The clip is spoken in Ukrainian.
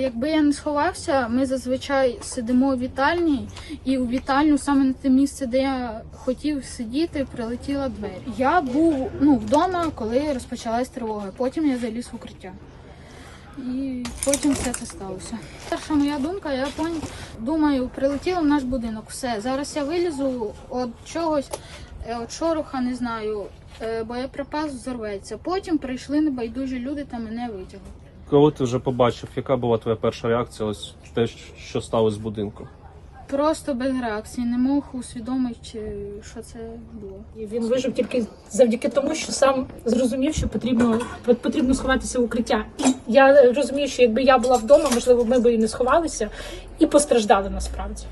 Якби я не сховався, ми зазвичай сидимо у вітальні, і у вітальню саме на те місце, де я хотів сидіти, прилетіла двері. Я був ну, вдома, коли розпочалась тривога. Потім я заліз в укриття. І потім все це сталося. Перша моя думка, я думаю, прилетіло в наш будинок. Все. Зараз я вилізу від чогось, е, від шороха, не знаю, е, боєприпас взорветься. Потім прийшли небайдужі люди та мене витягли. Коли ти вже побачив, яка була твоя перша реакція, ось те, що сталося з будинку. Просто без реакції, не мог усвідомити, що це було. І Він вижив тільки завдяки тому, що сам зрозумів, що потрібно потрібно сховатися в укриття. І я розумію, що якби я була вдома, можливо, ми б і не сховалися і постраждали насправді.